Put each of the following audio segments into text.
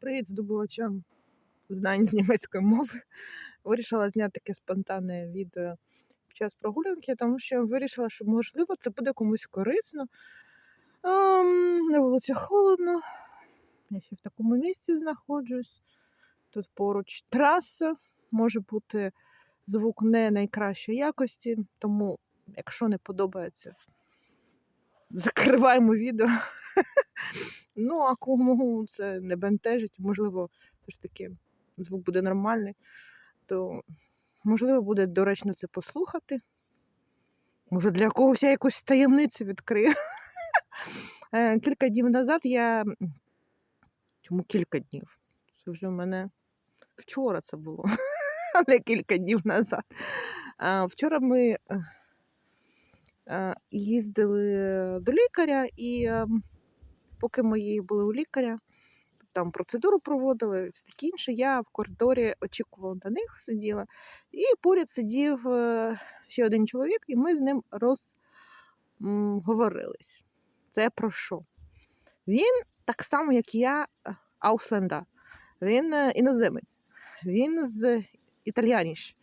Привіт здобувачам знань з німецької мови. Вирішила зняти таке спонтанне відео під час прогулянки, тому що вирішила, що можливо це буде комусь корисно. Ем, на вулиці холодно. Я ще в такому місці знаходжусь. Тут поруч траса, може бути звук не найкращої якості, тому, якщо не подобається, закриваємо відео. Ну, а кому це не бентежить, можливо, все ж таки звук буде нормальний, то можливо буде доречно це послухати. Може, для когось я якусь таємницю відкрию. Е, Кілька днів назад я. Чому кілька днів? Це вже в мене вчора це було, а не кілька днів назад. Вчора ми е, їздили до лікаря, і ем, поки ми були у лікаря, там процедуру проводили, все таке інше. Я в коридорі очікувала на них, сиділа, і поряд сидів е, ще один чоловік, і ми з ним розговорились. Це про що? Він так само, як я, е, Аусленда. Він е, іноземець, він з італіаніш,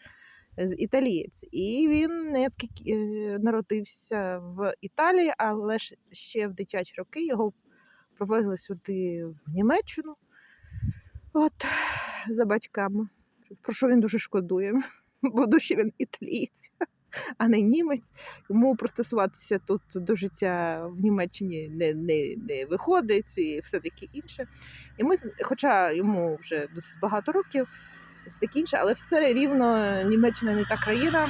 італієць. І він не скільки е, народився в Італії, але ще в дитячі роки його привезли сюди в Німеччину. От за батьками. Про що він дуже шкодує, бо душі він італієць, а не німець. Йому пристосуватися тут до життя в Німеччині не, не, не виходить і все таке інше. І ми, хоча йому вже досить багато років, все таке інше, але все рівно Німеччина не та країна,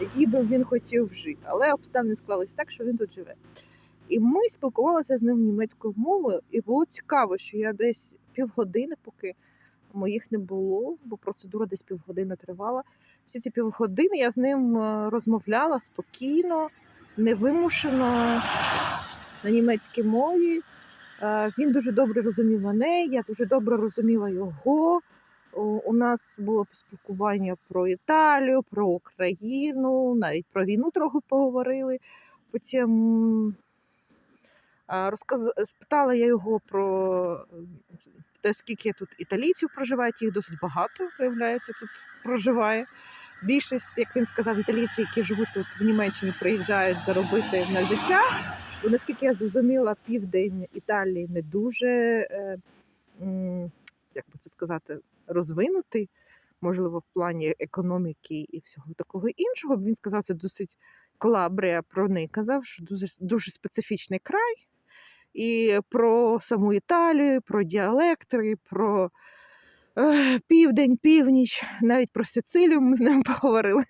якій би він хотів жити. Але обставини склались так, що він тут живе. І ми спілкувалися з ним німецькою мовою, і було цікаво, що я десь півгодини, поки моїх не було, бо процедура десь півгодини тривала. Всі ці півгодини я з ним е, розмовляла спокійно, невимушено на німецькій мові. Е, Він дуже добре розумів мене, я дуже добре розуміла його. У нас було спілкування про Італію, про Україну, навіть про війну трохи поговорили. Потім розказ... спитала я його про те, скільки тут італійців проживає, їх досить багато, виявляється, тут проживає. Більшість, як він сказав, італійці, які живуть тут в Німеччині, приїжджають заробити на життя. Бо наскільки я зрозуміла, південь Італії не дуже, е, як би це сказати, розвинутий, можливо, в плані економіки і всього такого іншого. Він сказав, це досить Калабрія про неї казав, що дуже, дуже специфічний край. І про саму Італію, про діалекти, про е, південь, північ, навіть про Сицилію ми з ним поговорили.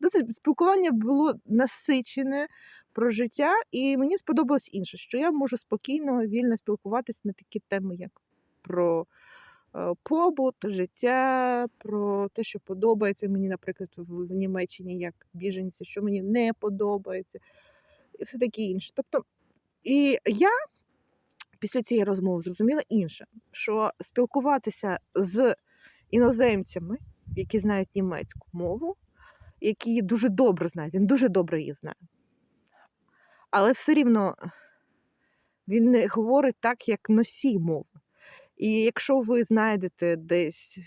Досить спілкування було насичене про життя, і мені сподобалось інше, що я можу спокійно, вільно спілкуватися на такі теми, як про е, побут, життя, про те, що подобається мені, наприклад, в, Німеччині як біженці, що мені не подобається, і все таке інше. Тобто, і я після цієї розмови зрозуміла інше, що спілкуватися з іноземцями, які знають німецьку мову, які дуже добре знають, він дуже добре її знає. Але все рівно він не говорить так, як носій мови. І якщо ви знайдете десь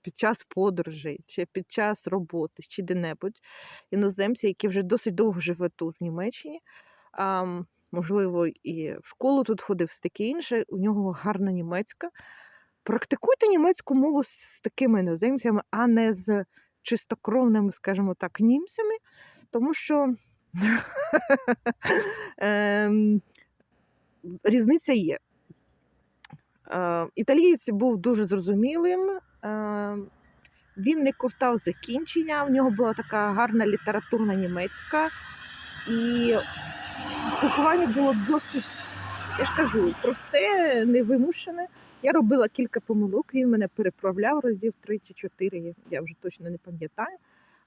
під час подорожей, чи під час роботи, чи де-небудь іноземця, який вже досить довго живе тут, в Німеччині, а, можливо, і в школу тут ходив, все таке інше, у нього гарна німецька. Практикуйте німецьку мову з такими іноземцями, а не з чистокровними, скажімо так, німцями, тому що різниця є. Е, Італієць був дуже зрозумілим. е, Він не ковтав закінчення, у нього була така гарна літературна німецька, і спілкування було досить, я ж кажу, просте, невимушене. Я робила кілька помилок, він мене переправляв разів три чи чотири, я вже точно не пам'ятаю.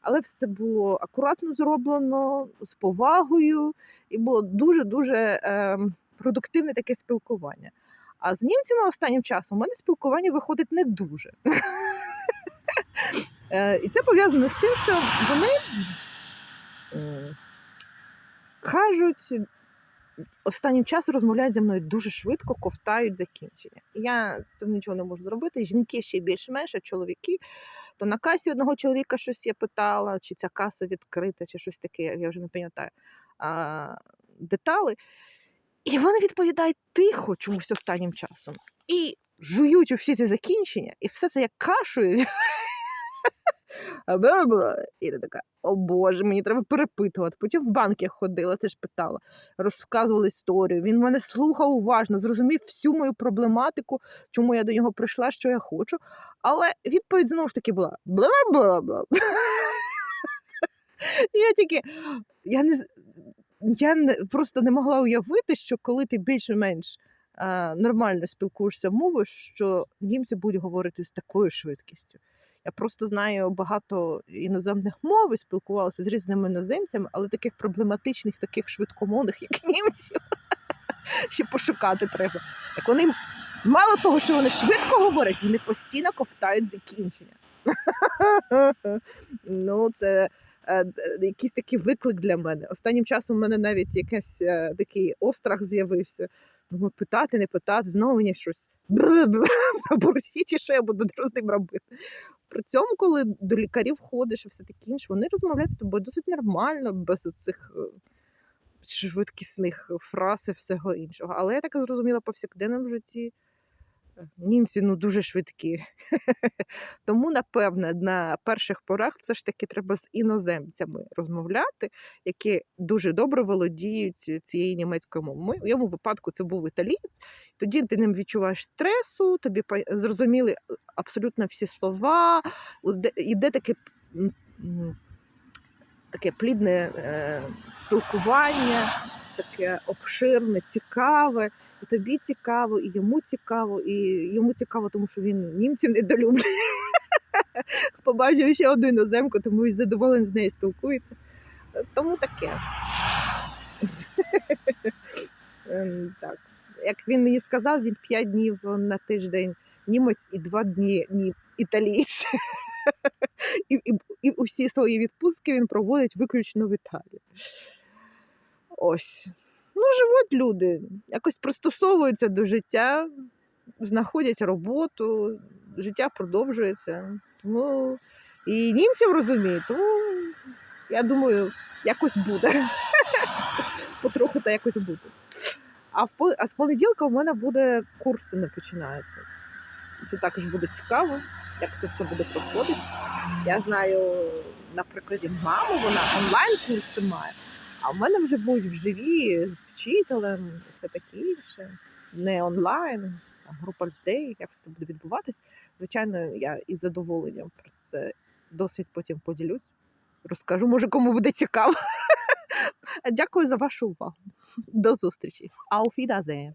Але все було акуратно зроблено, з повагою, і було дуже-дуже е, продуктивне таке спілкування. А з німцями останнім часом у мене спілкування виходить не дуже. Е, І це пов'язано з тим, що вони кажуть останнім часом розмовляють зі мною дуже швидко, ковтають закінчення. Я з цим нічого не можу зробити. Жінки ще більш-менш, а чоловіки. То на касі одного чоловіка щось я питала, чи ця каса відкрита, чи щось таке, я вже не пам'ятаю а, детали. І вони відповідають тихо чомусь останнім часом. І жують у всі ці закінчення, і все це як кашею. І ти така, о Боже, мені треба перепитувати. Потім в банк я ходила, теж питала, розказувала історію. Він мене слухав уважно, зрозумів всю мою проблематику, чому я до нього прийшла, що я хочу. Але відповідь знову ж таки була бла-бла-бла. Я тільки я не я не, просто не могла уявити, що коли ти більш-менш нормально спілкуєшся мовою, що німці будуть говорити з такою швидкістю. Я просто знаю багато іноземних мов і спілкувалася з різними іноземцями, але таких проблематичних, таких швидкомовних, як німців, ще пошукати треба. Так вони мало того, що вони швидко говорять, вони постійно ковтають закінчення. ну, це е, якийсь такий виклик для мене. Останнім часом у мене навіть якийсь е, такий острах з'явився. Думаю, питати, не питати, знову мені щось пробурчить, і що я буду з ним робити. При цьому, коли до лікарів ходиш і все таке інше, вони розмовляють з тобою досить нормально, без оцих е, швидкісних фраз і всього іншого. Але я так зрозуміла, повсякденному житті німці ну, дуже швидкі. Тому, напевне, на перших порах все ж таки треба з іноземцями розмовляти, які дуже добре володіють цією німецькою мовою. В моєму випадку це був італієць. Тоді ти ним відчуваєш стресу, тобі зрозуміли е, абсолютно всі слова, іде таке, таке плідне е, спілкування, таке обширне, цікаве. І тобі цікаво, і йому цікаво, і йому цікаво, тому що він німців недолюблює. Побачив ще одну іноземку, тому він задоволений з нею спілкується. Тому таке. Ем, так. Як він мені сказав, він 5 днів на тиждень німець і 2 дні ні, італієць. І, і, і усі свої відпустки він проводить виключно в Італії. Ось. Ну, живуть люди, якось пристосовуються до життя, знаходять роботу, життя продовжується. Тому і німців розуміють, тому я думаю, якось буде. Потроху та якось буде. А, в, а з понеділка в мене буде курси не починаються. Це також буде цікаво, як це все буде проходити. Я знаю, наприклад, маму, вона онлайн курси має, а в мене вже будуть вживі з вчителем все таке інше. Не онлайн, а група людей, як це буде відбуватись. Звичайно, я із задоволенням про це досить потім поділюсь. Розкажу, може, кому буде цікаво. Дякую за вашу увагу. До зустрічі. Auf Wiedersehen.